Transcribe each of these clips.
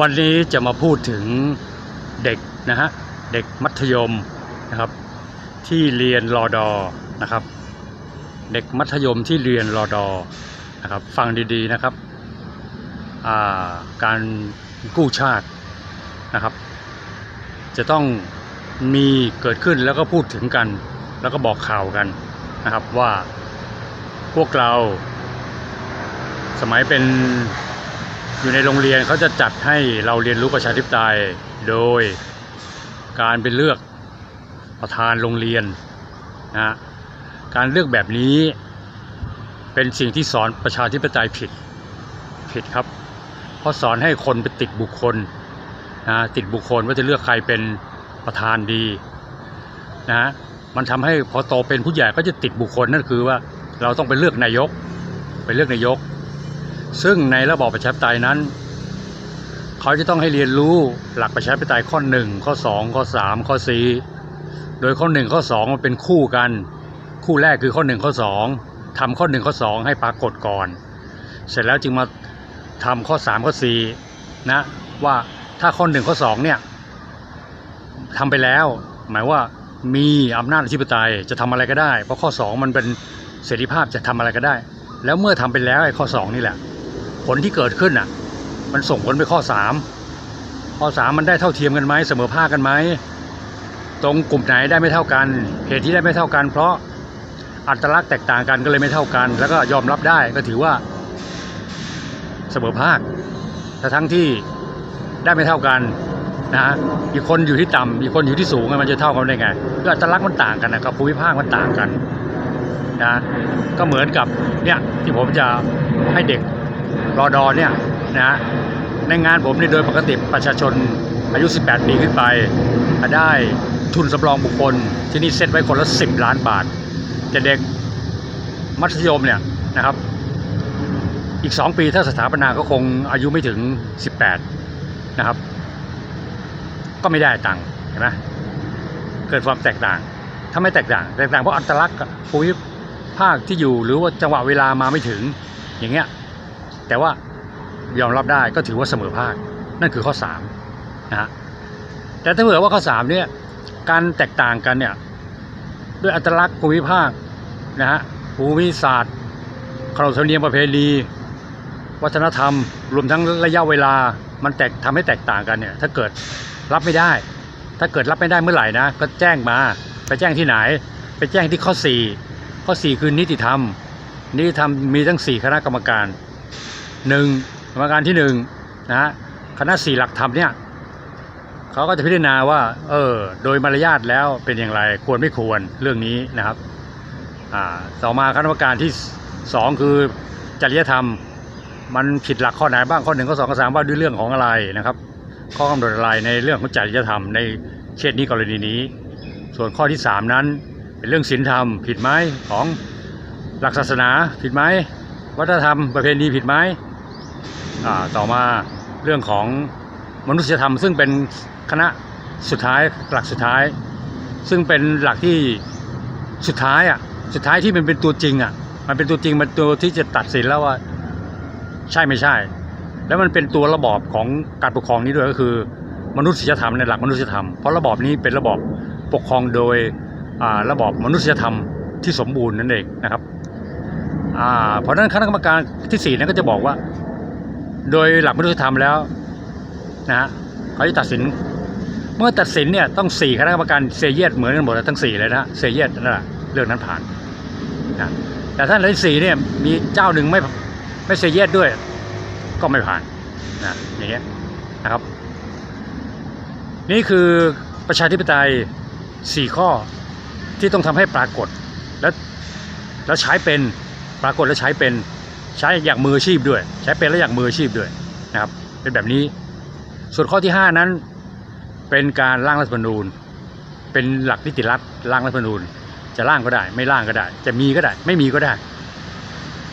วันนี้จะมาพูดถึงเด็กนะฮะเด็กมัธยมนะครับ ที่เรียนรอดอนะครับ เด็กมัธยมที่เรียนรอดอนะครับ ฟังดีๆนะครับาการกู้ชาตินะครับ จะต้องมีเกิดขึ้นแล้วก็พูดถึงกัน แล้วก็บอกข่าวกันนะครับว่าพวกเราสมัยเป็น อยู่ในโรงเรียนเขาจะจัดให้เราเรียนรู้ประชาธิปไตยโดยการเป็นเลือกประธานโรงเรียนนะฮะการเลือกแบบนี้เป็นสิ่งที่สอนประชาธิปไตยผิดผิดครับเพราะสอนให้คนไปติดบุคคลนะติดบุคคลว่าจะเลือกใครเป็นประธานดีนะฮะมันทำให้พอโตเป็นผู้ใหญ่ก็จะติดบุคคลนั่นคือว่าเราต้องไปเลือกนายก ไปเลือกนายก ซึ่งในระบอบประชาธิปไตยนั้น เขาจะต้องให้เรียนรู้หลักประชาธิปไตยข้อ 1 ข้อ 2 ข้อ 3 ข้อ 4 โดยข้อ 1 ข้อ 2 มันเป็นคู่กัน คู่แรกคือข้อ 1 ข้อ 2ทำข้อ 1 ข้อ 2 ให้ปรากฏก่อน เสร็จแล้วจึงมาทำข้อ 3 ข้อ 4 นะว่าถ้าข้อ 1 ข้อ 2 เนี่ยทำไปแล้ว หมายว่ามีอำนาจอธิปไตยจะทำอะไรก็ได้ เพราะข้อ 2 มันเป็นเสรีภาพจะทำอะไรก็ได้ แล้วเมื่อทำไปแล้วไอ้ข้อ 2 นี่แหละ ผลที่เกิดขึ้นอะ มันส่งผลไปข้อ3ข้อ3มันได้เท่าเทียมกันไหมเสมอภาคกันไหมตรงกลุ่มไหนได้ไม่เท่ากัน เหตุที่ได้ไม่เท่ากัน เพราะอัตลักษณ์แตกต่างกันก็เลยไม่เท่ากัน แล้วก็ยอมรับได้ก็ถือว่า เสมอภาคแต่ทั้งที่ได้ไม่เท่ากันนะฮะอีกคนอยู่ที่ต่ำอีกคนอยู่ที่สูงมันจะเท่ากันได้ไงก็อัตลักษณ์มันต่างกันนะครับภูมิภาคมันต่างกันนะก็เหมือนกับเนี่ยที่ผมจะให้เด็ก รอดอเนี่ยนะในงานผมเนี่ยโดยปกติประชาชนอายุ 18 ปีขึ้นไป ได้ทุนสำรองบุคคล ที่นี่เซ็ตไว้คนละ 10 ล้านบาท แต่เด็กมัธยมเนี่ยนะครับอีก 2 ปีถ้าสถาปนาก็คงอายุไม่ถึง 18 นะครับ ก็ไม่ได้ตังค์เห็นไหมเกิดความแตกต่าง ถ้าไม่แตกต่าง แตกต่างเพราะอัตลักษณ์ภูมิภาคที่อยู่หรือว่าจังหวะเวลามาไม่ถึงอย่างเงี้ย แต่ว่ายอมรับได้ก็ถือว่าเสมอภาค นั่นคือข้อ3นะฮะแต่ถ้าเผื่อว่าข้อ3เนี่ยการแตกต่างกันเนี่ยด้วยอัตลักษณ์ภูมิภาคนะฮะภูมิศาสตร์ขนบธรรมเนียมประเพณีวัฒนธรรม รวมทั้งระยะเวลามันแตกทำให้แตกต่างกันเนี่ยถ้าเกิดรับไม่ได้ ถ้าเกิดรับไม่ได้เมื่อไหร่นะก็แจ้งมาไปแจ้งที่ไหน ไปแจ้งที่ข้อ 4 ข้อ 4 คือนิติธรรม นิติธรรมมีทั้ง 4 คณะกรรมการ หนึ่งกรรมการที่หนึ่งนะฮะคณะสี่หลักธรรมเนี่ยเขาก็จะพิจารณาว่าเออโดยมารยาทแล้วเป็นอย่างไรควรไม่ควรเรื่องนี้นะครับอ่าต่อมาคณะกรรมการที่สองคือจริยธรรม มันผิดหลักข้อไหนบ้างข้อหนึ่งข้อสองข้อสามว่าด้วยเรื่องของอะไรนะครับ ข้อกำหนดอะไรในเรื่องของจริยธรรมในเคสนี้กรณีนี้ ส่วนข้อที่สามนั้นเป็นเรื่องศีลธรรม ผิดไหมของหลักศาสนาผิดไหมวัฒนธรรมประเพณีผิดไหม ต่อมาเรื่องของมนุษยธรรม ซึ่งเป็นคณะสุดท้ายหลักสุดท้าย ซึ่งเป็นหลักที่สุดท้ายอะสุดท้ายที่มันเป็นตัวจริงอะมันเป็นตัวจริงมันตัวที่จะตัดสินแล้วว่าใช่ไม่ใช่ แล้วมันเป็นตัวระบอบของการปกครองนี้ด้วยก็คือ มนุษยธรรมในหลักมนุษยธรรมเพราะระบอบนี้เป็นระบอบปกครองโดยระบอบมนุษยธรรมที่สมบูรณ์นั่นเองนะครับเพราะนั้นคณะกรรมการที่สี่นั้นก็จะบอกว่า โดยหลักมนุษยธรรมแล้วนะฮะเขาจะตัดสิน เมื่อตัดสินเนี่ยต้องสี่คณะกรรมการเซเยตเหมือนกันหมดทั้งสี่เลยนะเซเยตนั่นแหละเรื่องนั้นผ่านนะแต่ถ้าในสี่เนี่ยมีเจ้าหนึ่งไม่ไม่เซเยตด้วย ก็ไม่ผ่านนะอย่างเงี้ยนะครับ นี่คือประชาธิปไตยสี่ข้อที่ต้องทำให้ปรากฏแล้วแล้วใช้เป็นปรากฏและใช้เป็น ใช้อย่างมืออาชีพด้วย ใช้เป็นและอย่างมืออาชีพด้วยนะครับ เป็นแบบนี้ ส่วนข้อที่ 5 นั้น เป็นการร่างรัฐธรรมนูญ เป็นหลักนิติรัฐร่างรัฐธรรมนูญ จะร่างก็ได้ ไม่ร่างก็ได้ จะมีก็ได้ ไม่มีก็ได้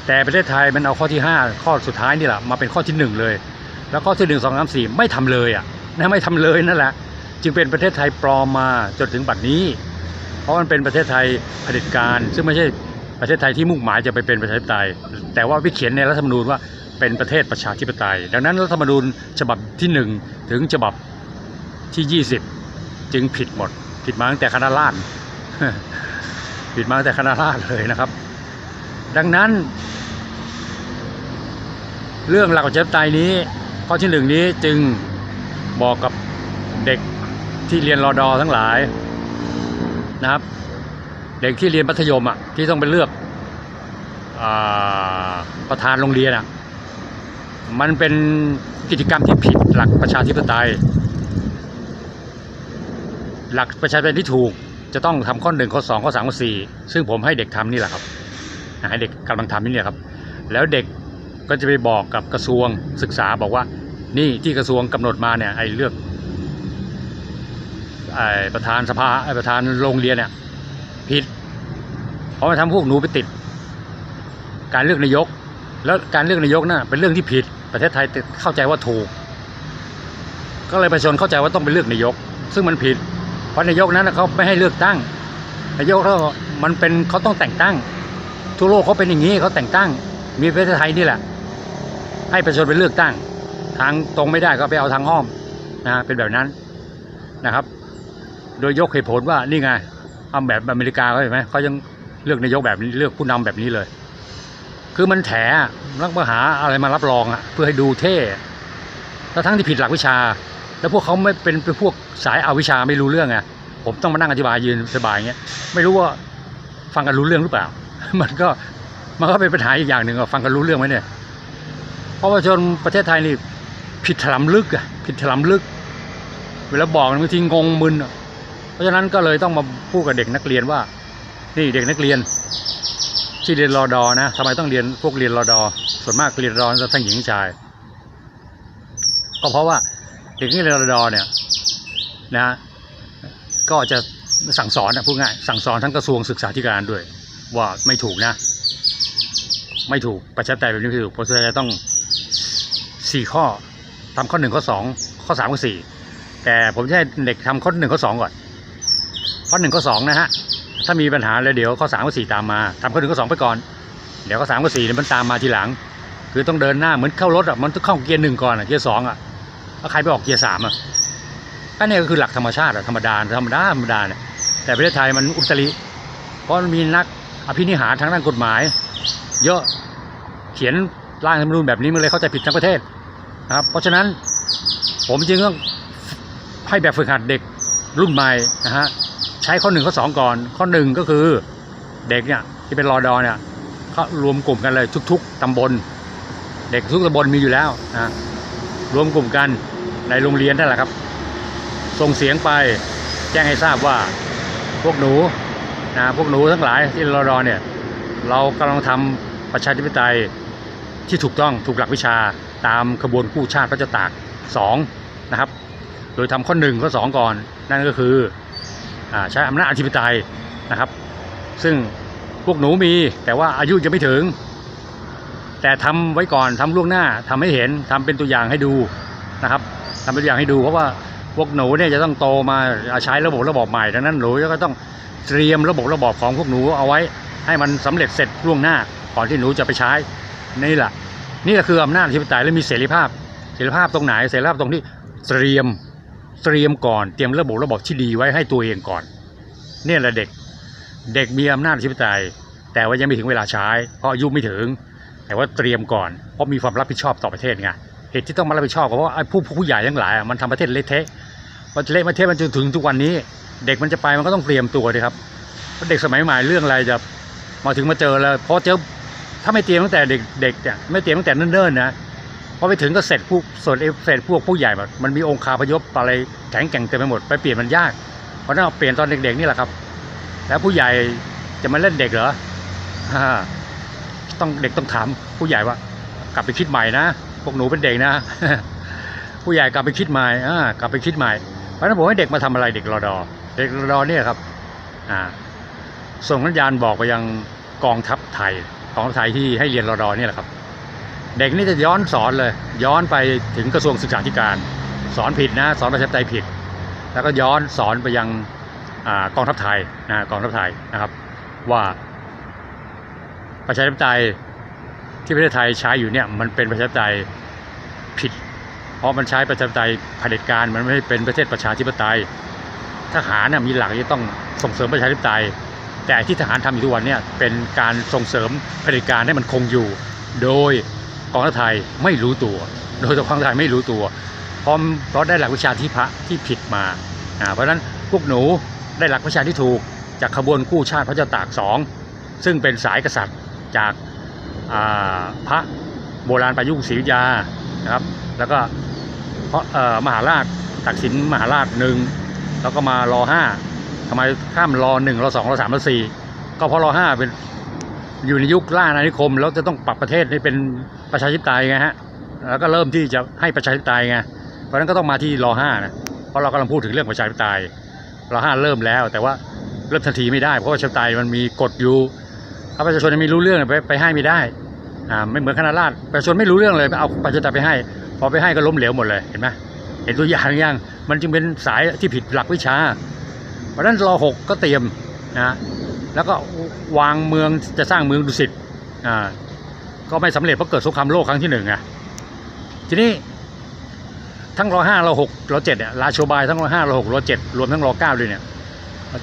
แต่ประเทศไทยมันเอาข้อที่ 5 ข้อสุดท้ายนี่แหละมาเป็นข้อที่ 1 เลย แล้วข้อที่ 1 2 3 4 ไม่ทำเลยอะนะไม่ทำเลยนั่นแหละจึงเป็นประเทศไทยปลอมมาจนถึงบัดนี้ เพราะมันเป็นประเทศไทยเผด็จการ ซึ่งไม่ใช่ ประเทศไทยที่มุ่งหมายจะไปเป็นประชาธิปไตย แต่ว่าวิเขียนในรัฐธรรมนูญว่าเป็นประเทศประชาธิปไตย ดังนั้นรัฐธรรมนูญฉบับที่หนึ่งถึงฉบับที่ 20 จึงผิดหมด ผิดมาตั้งแต่คณะราษฎรผิดมาตั้งแต่คณะราษฎรเลยนะครับ ดังนั้น เรื่องหลักประชาธิปไตยนี้ข้อที่หนึ่งนี้จึงบอกกับเด็กที่เรียนรอดอทั้งหลายนะครับ เด็กที่เรียนมัธยมอะที่ต้องไปเลือกอประธานโรงเรียนอะมันเป็นกิจกรรมที่ผิดหลักประชาธิปไตย หลักประชาธิปไตยที่ถูกจะต้องทำข้อหนึ่งข้อสองข้อสามข้อสี่ซึ่งผมให้เด็กทำนี่แหละครับให้เด็กกำลังทำนี่เนี่ยครับ แล้วเด็กก็จะไปบอกกับกระทรวงศึกษาบอกว่า นี่ที่กระทรวงกำหนดมาเนี่ยไอ้เลือกไอ้ประธานสภาไอ้ประธานโรงเรียนเนี่ย ผิด เพราะมันทำพวกหนูไปติด การเลือกนายก แล้วการเลือกนายกน่ะเป็นเรื่องที่ผิด ประเทศไทยเข้าใจว่าถูก ก็เลยประชาชนเข้าใจว่าต้องไปเลือกนายก ซึ่งมันผิด เพราะนายกนั้นเขาไม่ให้เลือกตั้ง นายกเขามันเป็นเขาต้องแต่งตั้ง ทั่วโลกเขาเป็นอย่างนี้เขาแต่งตั้ง มีประเทศไทยนี่แหละ ให้ประชาชนไปเลือกตั้ง ทางตรงไม่ได้ก็ไปเอาทางอ้อมนะเป็นแบบนั้นนะครับ โดยยกเหตุผลว่านี่ไง เอาแบบอเมริกาเขาเห็นไหมเขายังเลือกนายกแบบนี้เลือกผู้นำแบบนี้เลย คือมันแถรักมหาอะไรมารับรองอะเพื่อให้ดูเท่แล้วทั้งที่ผิดหลักวิชา แล้วพวกเขาไม่เป็นเป็นพวกสายอาวิชาไม่รู้เรื่องไงผมต้องมานั่งอธิบายยืนสบายอย่างเงี้ยไม่รู้ว่าฟังกันรู้เรื่องหรือเปล่า มันก็มันก็เป็นปัญหาอีกอย่างหนึ่งอะฟังกันรู้เรื่องไหมเนี่ยเพราะว่าชนประเทศไทยนี่ผิดถลำลึกอะผิดถลำลึก เวลาบอกบางทีงงมึนอะ ราะฉะนั้นก็เลยต้องมาพูดกับเด็กนักเรียนว่า นี่เด็กนักเรียน ที่เรียนรอดอนะทำไมต้องเรียนพวกเรียนรอดอส่วนมากเรียนรอดอทั้งหญิงชาย ก็เพราะว่าเด็กที่เรียนรอดอเนี่ยนะก็จะสั่งสอนนะพูดง่ายสั่งสอนทั้งกระทรวงศึกษาธิการด้วย ว่าไม่ถูกนะ ไม่ถูกประชาธิปไตยแบบนี้ไม่ถูกเพราะฉะนั้นจะต้องสี่ข้อทำข้อหนึ่งข้อสองข้อสามข้อสี่แต่ผมจะให้เด็กทำข้อหนึ่งข้อสองก่อน ข้อหนึ่งข้อสองนะฮะถ้ามีปัญหาแล้วเดี๋ยวข้อสามข้อสี่ตามมาทำข้อหนึ่งข้อสองไปก่อน เดี๋ยวข้อสามข้อสี่เนี่ยมันตามมาทีหลัง คือต้องเดินหน้าเหมือนเข้ารถอะมันต้องเข้าเกียร์หนึ่งก่อนอะเกียร์สองอะแล้วใครไปออกเกียร์สามอะก็เนี่ยก็คือหลักธรรมชาติธรรมดาธรรมดาธรรมดาเนี่ยแต่ประเทศไทยมันอุตริ เพราะมันมีนักอภินิหารทางด้านกฎหมาย เยอะเขียนร่างธรรมนูญแบบนี้มันเลยเข้าใจผิดทั้งประเทศนะครับเพราะฉะนั้นผมจึงต้องให้แบบฝึกหัดเด็กรุ่นใหม่นะฮะ ใช้ข้อหนึ่งข้อสองก่อน ข้อหนึ่งก็คือเด็กเนี่ยที่เป็นรอดอเนี่ยเขารวมกลุ่มกันเลยทุก ๆตำบล เด็กทุกตำบลมีอยู่แล้วนะรวมกลุ่มกันในโรงเรียนนั่นแหละครับ ส่งเสียงไปแจ้งให้ทราบว่าพวกหนูนะพวกหนูทั้งหลายที่รอดอเนี่ยเรากำลังทำประชาธิปไตยที่ถูกต้องถูกหลักวิชาตามขบวนกู้ชาติพระเจ้าตากสองนะครับ โดยทำข้อหนึ่งข้อสองก่อน นั่นก็คือ ใช้อำนาจอธิปไตยนะครับ ซึ่งพวกหนูมีแต่ว่าอายุยังไม่ถึง แต่ทำไว้ก่อนทำล่วงหน้าทำให้เห็นทำเป็นตัวอย่างให้ดูนะครับทำเป็นตัวอย่างให้ดูเพราะว่าพวกหนูเนี่ยจะต้องโตมาใช้ระบบระบบใหม่ดังนั้นหนูก็ต้องเตรียมระบบระบบของพวกหนูเอาไว้ ให้มันสำเร็จเสร็จล่วงหน้าก่อนที่หนูจะไปใช้นี่แหละนี่แหละคืออำนาจอธิปไตยและมีเสรีภาพเสรีภาพตรงไหนเสรีภาพตรงที่เตรียม เตรียมก่อนเตรียมระบบระบบที่ดีไว้ให้ตัวเองก่อน เนี่ยแหละเด็กเด็กมีอำนาจอธิปไตย แต่ว่ายังไม่ถึงเวลาใช้ เพราะอายุไม่ถึง แต่ว่าเตรียมก่อน เพราะมีความรับผิดชอบต่อประเทศไงเหตุที่ต้องมารับผิดชอบก็เพราะไอ้ผู้ผู้ใหญ่ทั้งหลายอะมันทำประเทศเละเทะมันเละประเทศมันจนถึงทุกวันนี้ เด็กมันจะไปมันก็ต้องเตรียมตัวดีครับเพราะเด็กสมัยใหม่เรื่องอะไรจะมาถึงมาเจอแล้วเพราะเจอถ้าไม่เตรียมตั้งแต่เด็กเด็กเนี่ยไม่เตรียมตั้งแต่เนิ่นๆนะ พอไปถึงก็เสร็จผู้ส่วนเสร็จพวกผู้ใหญ่แบบมันมีองค์คาพยพอะไรแข็งแกร่งเต็มไปหมดไปเปลี่ยนมันยาก เพราะนั้นเอาเปลี่ยนตอนเด็กๆนี่แหละครับ แล้วผู้ใหญ่จะมาเล่นเด็กเหรอฮ่าต้องเด็กต้องถามผู้ใหญ่ว่ากลับไปคิดใหม่นะพวกหนูเป็นเด็กนะ ผู้ใหญ่กลับไปคิดใหม่กลับไปคิดใหม่ เพราะนั้นผมให้เด็กมาทำอะไรเด็กรอดอเด็กรอดอเนี่ยครับอ่าส่งสัญญาณบอกไปยังกองทัพไทยกองทัพไทยที่ให้เรียนรอดอเนี่ยแหละครับ เด็กนี่จะย้อนสอนเลย ย้อนไปถึงกระทรวงศึกษาธิการ สอนผิดนะสอนประชาธิปไตยผิด แล้วก็ย้อนสอนไปยังอกองทัพไทยนะกองทัพไทยนะครับว่าประชาธิปไตยที่ประเทศไทยใช้อยู่เนี่ยมันเป็นประชาธิปไตยผิด เพราะมันใช้ประชาธิปไตยเผด็จการมันไม่เป็นประเทศประชาธิปไตย ทหารน่ะมีหลักที่ต้องส่งเสริมประชาธิปไตย แต่ที่ทหารทำอยู่ทุกวันเนี่ยเป็นการส่งเสริมเผด็จการให้มันคงอยู่ โดย กองทัพไทยไม่รู้ตัว โดยกองทัพไทยไม่รู้ตัวเพราะเพราะได้หลักวิชาที่พระที่ผิดมาอ่าเพราะฉะนั้นพวกหนูได้หลักวิชาที่ถูกจากขบวนกู้ชาติพระเจ้าตากสองซึ่งเป็นสายกษัตริย์จากาพระโบราณประยุกต์ศรีวิทยานะครับ แล้วก็เพราะมหาราชตักสินมหาราชหนึ่งแล้วก็มารอห้าทำไมข้ามรอหนึ่งรอสองรอสามรอสี่ก็เพราะรอห้าเป็น อยู่ในยุคล่าอาณานิคม แล้วจะต้องปรับประเทศให้เป็นประชาธิปไตยไงฮะแล้วก็เริ่มที่จะให้ประชาธิปไตยไงเพราะฉะนั้นก็ต้องมาที่รอห้านะเพราะเรากำลังพูดถึงเรื่องประชาธิปไตยรอห้าเริ่มแล้ว แต่ว่าเริ่มทันทีไม่ได้เพราะว่าประชาธิปไตยมันมีกฎอยู่ถ้าประชาชนไม่รู้เรื่องไปไปให้ไม่ได้อ่าไม่เหมือนคณะราษฎรประชาชนไม่รู้เรื่องเลยเอาประชาธิปไตยไปให้ พอไปให้ก็ล้มเหลวหมดเลยเห็นไหมเห็นตัวอย่างยังมันจึงเป็นสายที่ผิดหลักวิชา เพราะฉะนั้นรอหกก็เตรียมนะ แล้วก็วางเมืองจะสร้างเมืองดุสิตอ่าก็ไม่สำเร็จเพราะเกิดสงครามโลกครั้งที่หนึ่งไงทีนี้ทั้งรอห้ารอหกรอเจ็ดเนี่ยราโชบายทั้งรอห้ารอหกรอเจ็ดรวมทั้งรอเก้าด้วยเนี่ย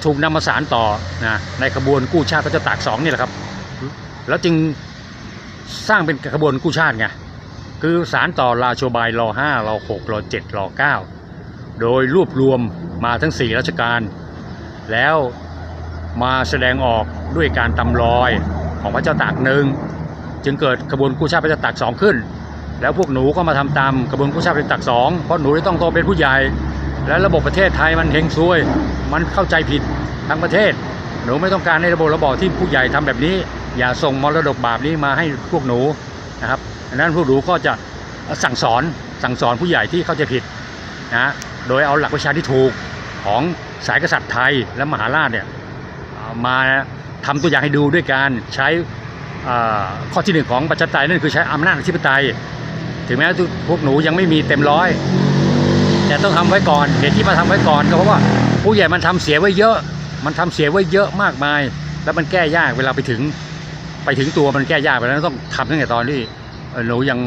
ถูกนำมาสารต่อนะในขบวนกู้ชาติพระเจ้าตากสองนี่แหละครับ แล้วจึงสร้างเป็นขบวนกู้ชาติไงคือสารต่อราโชบายรอห้ารอหกรอเจ็ดรอเก้าโดยรวบรวมมาทั้งสี่ราชการ แล้ว มาแสดงออกด้วยการตำรอยของพระเจ้าตากหนึ่งจึงเกิดขบวนกู้ชาติพระเจ้าตากสองขึ้น แล้วพวกหนูก็มาทำตามกระบวนกู้ชาติเป็นตักสองเพราะหนูจะต้องโตเป็นผู้ใหญ่ และระบบประเทศไทยมันเฮงซวย มันเข้าใจผิดทั้งประเทศ หนูไม่ต้องการในระบบระบอบที่ผู้ใหญ่ทำแบบนี้ อย่าส่งมรดกบาปนี้มาให้พวกหนูนะครับดังนั้นพวกหนูก็จะสั่งสอนสั่งสอนผู้ใหญ่ที่เข้าใจผิดนะโดยเอาหลักวิชาที่ถูกของสายกษัตริย์ไทยและมหาราชเนี่ย มาทำตัวอย่างให้ดูด้วยการใช้ข้อที่หนึ่งของประชาธิปไตยนั่นคือใช้อำนาจอธิปไตย ถึงแม้พวกหนูยังไม่มีเต็มร้อย แต่ต้องทำไว้ก่อนเหตุที่มาทำไว้ก่อนก็เพราะว่าผู้ใหญ่มันทำเสียไว้เยอะ มันทำเสียไว้เยอะมากมาย แล้วมันแก้ยากเวลาไปถึง ไปถึงตัวมันแก้ยากไปแล้วต้องทำตั้งแต่ตอนที่หนูยัง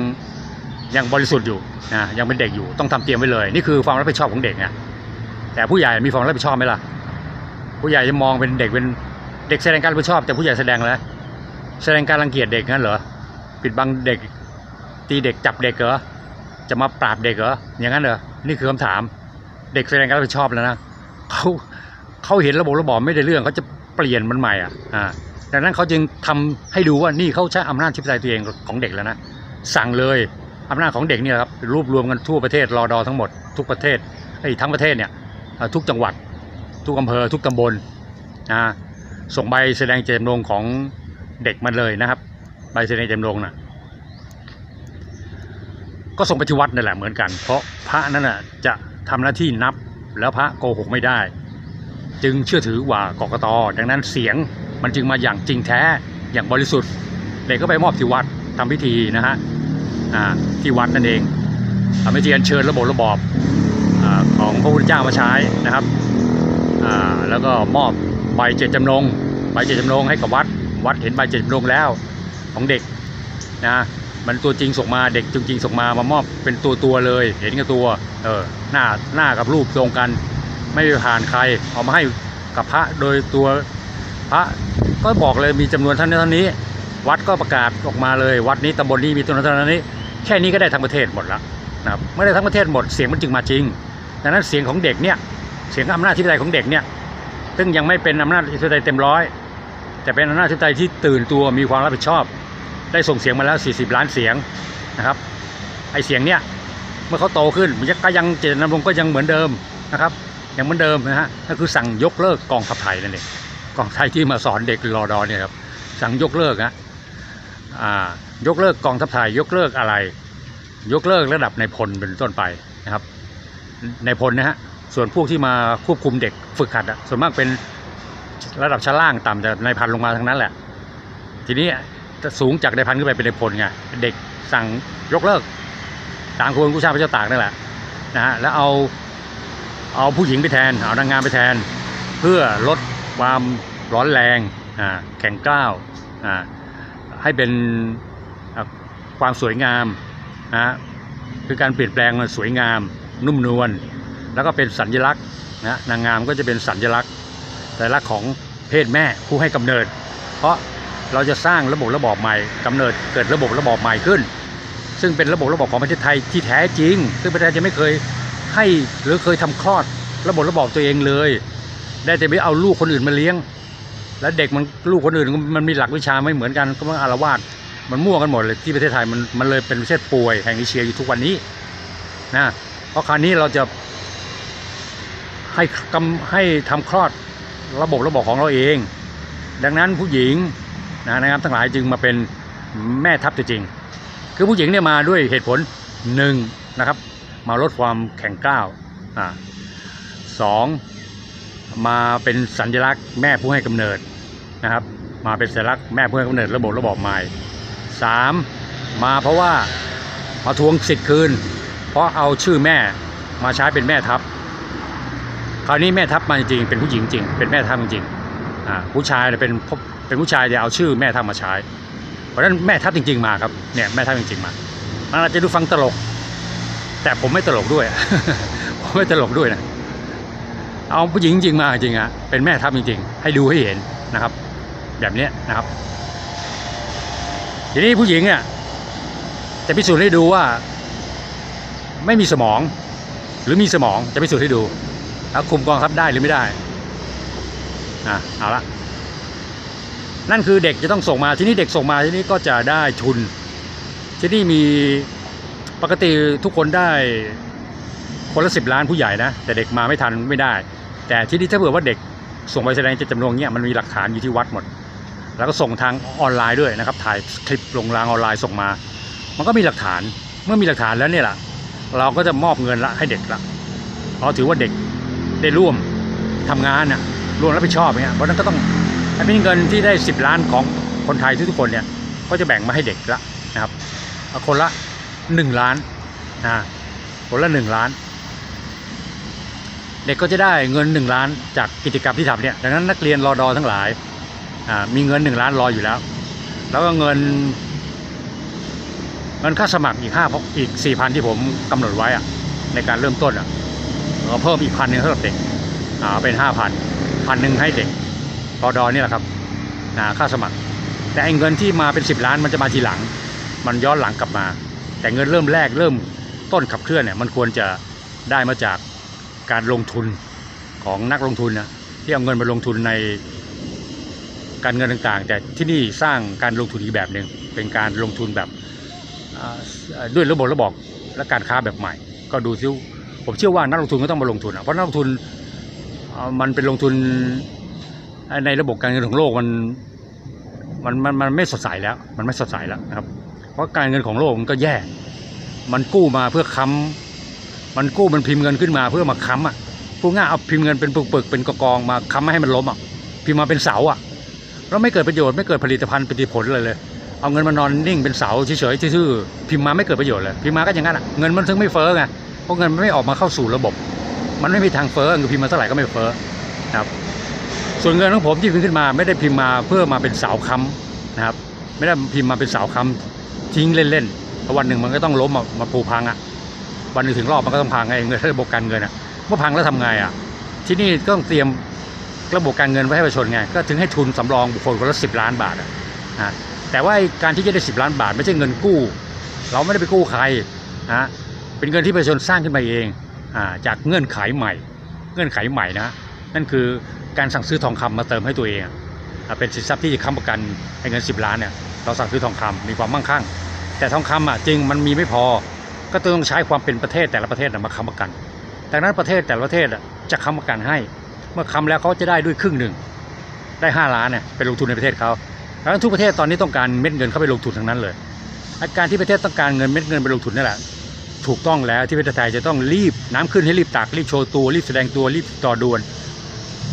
ยังบริสุทธิ์อยู่นะยังเป็นเด็กอยู่ต้องทำเตรียมไว้เลย นี่คือความรับผิดชอบของเด็กไงแต่ผู้ใหญ่มีความรับผิดชอบไหมล่ะ ผู้ใหญ่จะมองเป็นเด็กเป็นเด็กแสดงการรับผิดชอบ แต่ผู้ใหญ่แสดงอะไรแสดงการรังเกียจเด็กงั้นเหรอปิดบังเด็กตีเด็กจับเด็กเหรอจะมาปราบเด็กเหรออย่างนั้นเหรอนี่คือคำถาม เด็กแสดงการรับผิดชอบแล้วนะเขาเขาเห็นระบบระบอบไม่ได้เรื่องเขาจะเปลี่ยนมันใหม่อะอ่าดังนั้นเขาจึงทำให้ดูว่านี่เขาใช้อำนาจทิพย์ใจตัวเองของเด็กแล้วนะสั่งเลยอำนาจของเด็กเนี่ยครับรวบรวมกันทั่วประเทศรอดอทั้งหมดทุกประเทศไอ้ทั้งประเทศเนี่ยทุกจังหวัด ทุกอำเภอทุกตำบลนะส่งใบแสดงเจตจำนงของเด็กมาเลยนะครับ ใบแสดงเจตจำนงน่ะก็ส่งไปที่วัดนั่นแหละเหมือนกัน เพราะพระนั่นน่ะจะทำหน้าที่นับแล้วพระโกหกไม่ได้ จึงเชื่อถือกว่ากกตดังนั้นเสียงมันจึงมาอย่างจริงแท้อย่างบริสุทธิ์เด็กก็ไปมอบที่วัดทำพิธีนะฮะที่วัดนั่นเองทำพิธีอัญเชิญระบบระบอบอของพระพุทธเจ้ามาใช้นะครับ แล้วก็มอบใบเจตจำนงใบเจตจำนงให้กับวัด วัดเห็นใบเจตจำนงแล้วของเด็กนะมันตัวจริงส่งมาเด็กจริงๆส่งมามามอบเป็นตัวตัวเลย เห็นกับตัวเออหน้าหน้ากับรูปตรงกัน ไม่ผ่านใครเอามาให้กับพระโดยตัวพระก็บอกเลยมีจำนวนเท่านี้เท่านี้ วัดก็ประกาศออกมาเลย วัดนี้ตำบลนี้มีจำนวนเท่านี้ แค่นี้ก็ได้ทั้งประเทศหมดล้วนะครับไม่ได้ทั้งประเทศหมดเสียงมันจึงมาจริง ดังนั้นเสียงของเด็กเนี่ยเสียงอำนาจที่ปไตยของเด็กเนี่ย ซึ่งยังไม่เป็นอำนาจที่ปไตยเต็มร้อยแต่เป็นอำนาจที่ปไตยที่ตื่นตัวมีความรับผิดชอบ ได้ส่งเสียงมาแล้ว 40 ล้านเสียงนะครับ ไอเสียงเนี้ยเมื่อเขาโตขึ้นมันก็ยังเจตนารมณ์ก็ยังเหมือนเดิมนะครับยังเหมือนเดิมนะฮะนั่นคือสั่งยกเลิกกองทัพไทยนั่นเองกองทัพไทยที่มาสอนเด็กรอดอเนี่ยครับสั่งยกเลิกนะอ่ายกเลิกกองทัพไทยยกเลิกอะไร ยกเลิกระดับในพลเป็นต้นไปนะครับในพลนะฮะ ส่วนพวกที่มาควบคุมเด็กฝึกหัดอะส่วนมากเป็นระดับชั้นล่างต่ำจากในพันลงมาทั้งนั้นแหละ ทีนี้สูงจากในพันขึ้นไปเป็นในพลไงเด็กสั่งยกเลิกตามขบวนกู้ชาติพระเจ้าตากนั่นแหละนะฮะแล้วเอาเอาผู้หญิงไปแทนเอานางงามไปแทน เพื่อลดความร้อนแรงอ่าแข็งกร้าวอ่าให้เป็นความสวยงามนะฮะคือการเปลี่ยนแปลงมันสวยงาม นุ่มนวล แล้วก็เป็นสัญลักษณ์นะนางงามก็จะเป็นสัญลักษณ์สัญลักษณ์ของเพศแม่ผู้ให้กำเนิด เพราะเราจะสร้างระบบระบอบใหม่กำเนิดเกิดระบบระบอบใหม่ขึ้น ซึ่งเป็นระบบระบอบของประเทศไทยที่แท้จริง ซึ่งประเทศไทยจะไม่เคยให้หรือเคยทำคลอดระบบระบอบตัวเองเลย ได้แต่ไปเอาลูกคนอื่นมาเลี้ยง แล้วเด็กมันลูกคนอื่นมันมีหลักวิชาไม่เหมือนกันก็มันอารวาสมันมั่วกันหมดเลยที่ประเทศไทยมันมันเลยเป็นประเทศป่วยแห่งเอเชียอยู่ทุกวันนี้นะเพราะคราวนี้เราจะ ให้กำให้ทำคลอดระบบระบบของเราเอง ดังนั้นผู้หญิงนะนะครับทั้งหลายจึงมาเป็นแม่ทัพจริง คือผู้หญิงเนี่ยมาด้วยเหตุผลหนึ่งนะครับ มาลดความแข็งกร้าวอ่าสองมาเป็นสัญลักษณ์แม่ผู้ให้กำเนิดนะครับ มาเป็นสัญลักษณ์แม่ผู้ให้กำเนิดระบบระบบใหม่สามมาเพราะว่ามาทวงสิทธิ์คืน เพราะเอาชื่อแม่มาใช้เป็นแม่ทัพ คราวนี้แม่ทัพมาจริงเป็นผู้หญิงจริง เป็นแม่ทัพจริงอ่าผู้ชายเนี่ยเป็นเป็นผู้ชายจะเอาชื่อแม่ทัพมาใช้ เพราะฉะนั้นแม่ทัพจริง ๆมาครับเนี่ยแม่ทัพจริงๆมามันอาจจะดูฟังตลก แต่ผมไม่ตลกด้วยผมไม่ตลกด้วยนะเอาผู้หญิงจริงมาจริงอะเป็นแม่ทัพจริง ๆ ให้ดูให้เห็นนะครับ แบบเนี้ยนะครับ ทีนี้ผู้หญิงเนี่ยจะพิสูจน์ให้ดูว่า ไม่มีสมอง หรือมีสมองจะพิสูจน์ให้ดู แล้วคุมกองทัพได้หรือไม่ได้อะเอาละนั่นคือเด็กจะต้องส่งมาที่นี่เด็กส่งมาที่นี่ก็จะได้ทุน ที่นี่มีปกติทุกคนได้คนละสิบล้านผู้ใหญ่นะ แต่เด็กมาไม่ทันไม่ได้ แต่ที่นี่ถ้าเผื่อว่าเด็กส่งไปแสดงเจตจำนงเนี่ยมันมีหลักฐานอยู่ที่วัดหมด แล้วก็ส่งทางออนไลน์ด้วยนะครับ ถ่ายคลิปลงรางออนไลน์ส่งมา มันก็มีหลักฐานเมื่อมีหลักฐานแล้วเนี่ยแหละเราก็จะมอบเงินละให้เด็กละเพราะถือว่าเด็ก ได้ร่วมทำงานน่ะร่วมรับผิดชอบเนี่ยเพราะนั้นก็ต้องอันนี้เงินที่ได้ 10 ล้านของคนไทยทุกๆคนเนี่ยก็จะแบ่งมาให้เด็กละนะครับคนละ 1 ล้านนะคนละ 1 ล้าน เด็กก็จะได้เงิน 1 ล้านจากกิจกรรมที่ทำเนี่ยดังนั้นนักเรียนรอดอทั้งหลายมีเงิน 1 ล้านรออยู่แล้ว แล้วก็เงินเงินค่าสมัครอีกห้าอีกสี่พันที่ผมกำหนดไว้อะในการเริ่มต้น เราเพิ่มอีกพันหนึ่งสำหรับเด็กอ่าเป็นห้าพันพันหนึ่งให้เด็กรอดอนี่แหละครับนะค่าสมัคร แต่ไอ้เงินที่มาเป็น10ล้านมันจะมาทีหลัง มันย้อนหลังกลับมา แต่เงินเริ่มแรกเริ่มต้นขับเคลื่อนเนี่ยมันควรจะได้มาจากการลงทุนของนักลงทุนนะที่เอาเงินมาลงทุนในการเงินต่างๆ แต่ที่นี่สร้างการลงทุนอีกแบบหนึ่งเป็นการลงทุนแบบอ่าด้วยระบบระบบและการค้าแบบใหม่ ก็ดูซิ ผมเชื่อว่านักลงทุนก็ต้องมาลงทุนอะเพราะนักลงทุนมันเป็นลงทุนในระบบการเงินของโลกมันมันมันมันไม่สดใสแล้ว มันไม่สดใสแล้วนะครับ เพราะการเงินของโลกมันก็แย่ มันกู้มาเพื่อค้ำมันกู้มันพิมพ์เงินขึ้นมาเพื่อมาค้ำอะพูดง่ายเอาพิมพ์เงินเป็นปึกๆเป็นกองมาค้ำให้มันล้มอะพิมพ์มาเป็นเสาอะแล้วไม่เกิดประโยชน์ไม่เกิดผลิตภัณฑ์ผลิตผลเลยเลย เอาเงินมานอนนิ่งเป็นเสาเฉยๆชื่อๆพิมพ์มาไม่เกิดประโยชน์เลยพิมพ์มาก็อย่างนั้นอะเงินมันถึงไม่เฟ้อไง เพราะเงินมันไม่ออกมาเข้าสู่ระบบ มันไม่มีทางเฟ้อเงินพิมพ์มาเท่าไหร่ก็ไม่เฟ้อนะครับ ส่วนเงินของผมที่พิมพ์ขึ้นมาไม่ได้พิมพ์มาเพื่อมาเป็นเสาค้ำนะครับ ไม่ได้พิมพ์มาเป็นเสาค้ำทิ้งเล่นๆเพราะวันหนึ่งมันก็ต้องล้มมามาปูพังอะ วันหนึ่งถึงรอบมันก็ต้องพังไงเงินระบบการเงินอะเมื่อพังแล้วทำไงอะ ที่นี่ก็ต้องเตรียมระบบการเงินไว้ให้ประชาชนไง ก็ถึงให้ทุนสำรองบุคคลคนละสิบล้านบาทอะนะแต่ว่าการที่จะได้สิบล้านบาท ไม่ใช่เงินกู้ เราไม่ได้ไปกู้ใครนะ เป็นเงินที่ประชาชนสร้างขึ้นมาเองอาจากเงื่อนไขใหม่ เงื่อนไขใหม่นะนั่นคือการสั่งซื้อทองคำมาเติมให้ตัวเองอเป็นสินทรัพย์ที่จะค้ำประกันให้เงิน 10 ล้านเนี่ยเราสั่งซื้อทองคำมีความมั่งคั่ง แต่ทองคำอะจริงมันมีไม่พอก็ต้องใช้ความเป็นประเทศแต่ละประเทศมาค้ำประกันดังนั้นประเทศแต่ละประเทศจะค้ำประกันให้ เมื่อค้ำแล้วเขาจะได้ด้วยครึ่งหนึ่งได้ 5 ล้านเนี่ยเป็นลงทุนในประเทศเขาดังนั้นทุกประเทศตอนนี้ต้องการเม็ดเงินเข้าไปลงทุนทั้งนั้นเลยอาการที่ประเทศต้องการเงินเม็ดเงินไปลงทุนนั่แหละ ถูกต้องแล้วที่ประเทศไทยจะต้องรีบน้ำขึ้นให้รีบตักรีบโชว์ตัวรีบแสดงตัวรีบต่อดวน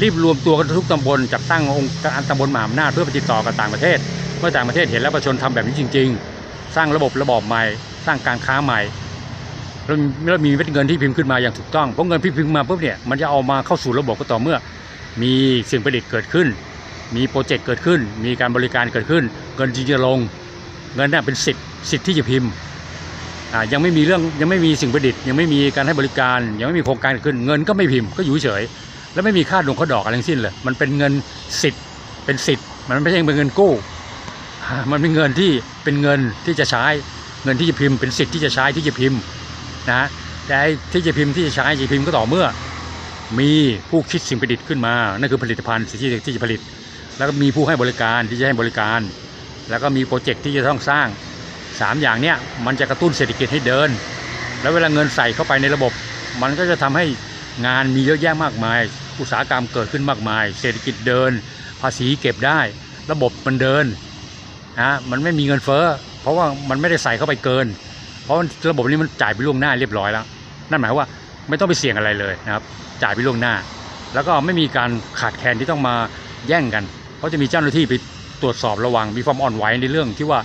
รีบรวมตัวกันทุกตำบลจัดตั้งองค์การตำบลมหาอำนาจเพื่อไปติดต่อกับต่างประเทศเมื่อต่างประเทศเห็นแล้วประชาชนทำแบบนี้จริง ๆ สร้างระบบระบอบใหม่ สร้างการค้าใหม่แล้วมีเม็ดเงินที่พิมพ์ขึ้นมาอย่างถูกต้องเพราะเงินที่พิมพ์มาปุ๊บเนี่ยมันจะเอามาเข้าสู่ระบบก็ต่อเมื่อ มีสิ่งประดิษฐ์เกิดขึ้น มีโปรเจกต์เกิดขึ้น มีการบริการเกิดขึ้น เงินจริงจะลง เงินนี่ยเป็นสิทธิ์สิทธิ์ที่จะพิมพ์ ยังไม่มีเรื่องยังไม่มีสิ่งประดิษฐ์ยังไม่มีการให้บริการ ยังไม่มีโครงการขึ้นเงินก็ไม่พิมพ์ก็อยู่เฉย แล้วไม่มีค่าดงค่าดอกอะไรทั้งสิ้นเลยมันเป็นเงินสิทธิ์เป็นสิทธิ์ มันไม่ใช่เป็นเงินกู้ มันเป็นเงินที่เป็นเงินที่จะใช้เงินที่จะพิมพ์เป็นสิทธิ์ที่จะใช้ที่จะพิมพ์นะแต่ที่จะพิมพ์ที่จะใช้จะพิมพ์ก็ต่อเมื่อ มีผู้คิดสิ่งประดิษฐ์ขึ้นมานั่นคือผลิตภัณฑ์ที่ที่จะผลิต แล้วก็มีผู้ให้บริการที่จะให้บริการ แล้วก็มีโปรเจกต์ที่จะต้องสร้าง สามอย่างเนี้ยมันจะกระตุ้นเศรษฐกิจให้เดิน แล้วเวลาเงินใส่เข้าไปในระบบ มันก็จะทำให้งานมีเยอะแยะมากมาย อุตสาหกรรมเกิดขึ้นมากมาย เศรษฐกิจเดิน ภาษีเก็บได้ ระบบมันเดินนะมันไม่มีเงินเฟ้อเพราะว่ามันไม่ได้ใส่เข้าไปเกิน เพราะระบบนี้มันจ่ายไปล่วงหน้าเรียบร้อยแล้ว นั่นหมายความว่าไม่ต้องไปเสี่ยงอะไรเลยนะครับ จ่ายไปล่วงหน้า แล้วก็ไม่มีการขาดแคลนที่ต้องมาแย่งกัน เพราะจะมีเจ้าหน้าที่ไปตรวจสอบระวังมีความอ่อนไหวในเรื่องที่ว่า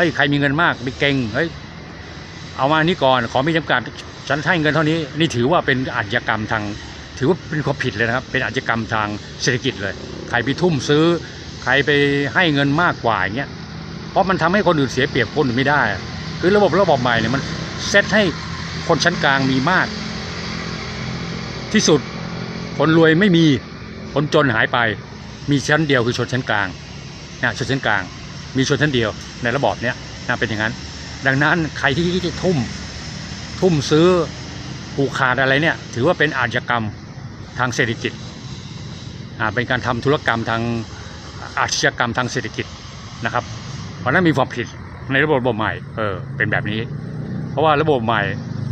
ฮ้ยใครมีเงินมากไปเก่งเฮ้ยเอามานี่ก่อนขอไมีจำกัดฉันให้เงินเท่านี้นี่ถือว่าเป็นอาชญากรรมทาง ถือว่าเป็นความผิดเลยนะครับ เป็นอาชญากรรมทางเศรษฐกิจเลย ใครไปทุ่มซื้อ ใครไปให้เงินมากกว่าอย่างเงี้ยเพราะมันทำให้คนอื่นเสียเปรียบคนอื่นไม่ได้ คือระบบระบบใหม่เนี่ยมันเซตให้คนชั้นกลางมีมาก ที่สุดคนรวยไม่มีคนจนหายไป มีชั้นเดียวคือชนชั้นกลางนะชนชั้นกลาง มีชนชั้นเดียวในระบอบเนี้ยนะเป็นอย่างนั้น ดังนั้นใครที่ที่ทุ่มทุ่มซื้อผูกขาดอะไรเนี่ยถือว่าเป็นอาชญากรรมทางเศรษฐกิจอ่าเป็นการทำธุรกรรมทางอาชญากรรมทางเศรษฐกิจนะครับ เพราะนั้นมีความผิดในระบบระบบใหม่เออเป็นแบบนี้ เพราะว่าระบบใหม่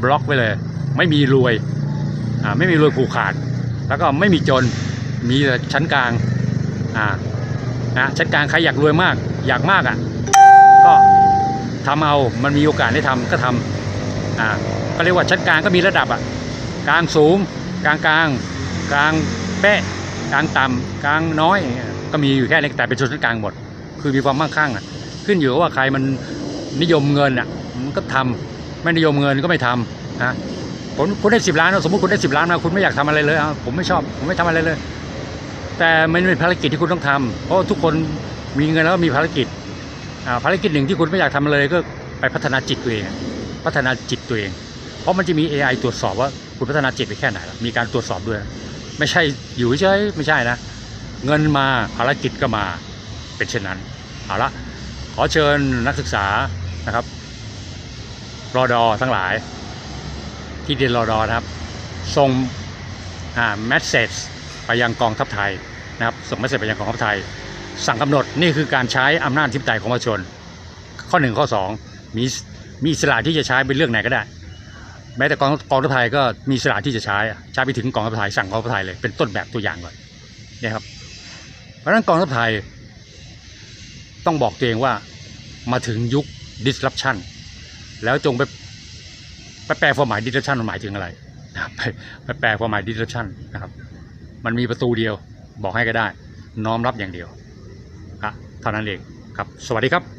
บล็อกไว้เลย ไม่มีรวยอ่าไม่มีรวยผูกขาด แล้วก็ไม่มีจนมีแต่ชั้นกลางอ่า นะชั้นกลางใครอยากรวยมากอยากมากอะ ก็ทำเอามันมีโอกาสได้ทำก็ทำอ่าก็เรียกว่าชั้นกลางก็มีระดับอะกลางสูง กลางกลางกลางเป๊ะกลางต่ำกลางน้อย ก็มีอยู่แค่นี้แต่เป็นชนชั้นกลางหมด คือมีความมั่งคั่งอะ ขึ้นอยู่ว่าใครมันนิยมเงินอะมันก็ทำไม่นิยมเงินก็ไม่ทำนะผมคุณได้สิบล้านสมมติคุณได้สิบล้านมาคุณไม่อยากทำอะไรเลยผมไม่ชอบผมไม่ทำอะไรเลย แต่มันเป็นภารกิจที่คุณต้องทำเพราะทุกคนมีเงินแล้วก็มีภารกิจภารกิจหนึ่งที่คุณไม่อยากทำเลยก็ไปพัฒนาจิตตัวเอง พัฒนาจิตตัวเอง เพราะมันจะมี AI ตรวจสอบว่าคุณพัฒนาจิตไปแค่ไหน มีการตรวจสอบด้วย ไม่ใช่อยู่เฉยไม่ใช่นะ เงินมาภารกิจก็มาเป็นเช่นนั้นเอาละขอเชิญนักศึกษานะครับรอดอทั้งหลาย ที่เรียนรอดอนะครับส่งอ่า message ไปยังกองทัพไทยนะครับส่ง message ไปยังกองทัพไทย สั่งกำหนดนี่คือการใช้อำนาจทิปไตยของประชาชน ข้อหนึ่งข้อสองมีมีอิสระที่จะใช้เป็นเรื่องไหนก็ได้ แม้แต่กองกองทัพไทยก็มีอิสระที่จะใช้ใช้ไปถึงกองทัพไทยสั่งกองทัพไทยเลยเป็นต้นแบบตัวอย่างก่อนเนี่ยครับเพราะฉะนั้นกองทัพไทยต้องบอกตัวเองว่ามาถึงยุค disruption แล้วจงไปไปแปลความหมาย disruption มันหมายถึงอะไรนะครับไปไปแปลความหมาย disruption นะครับ มันมีประตูเดียวบอกให้ก็ได้ น้อมรับอย่างเดียวครับเท่านั้นเองครับ สวัสดีครับ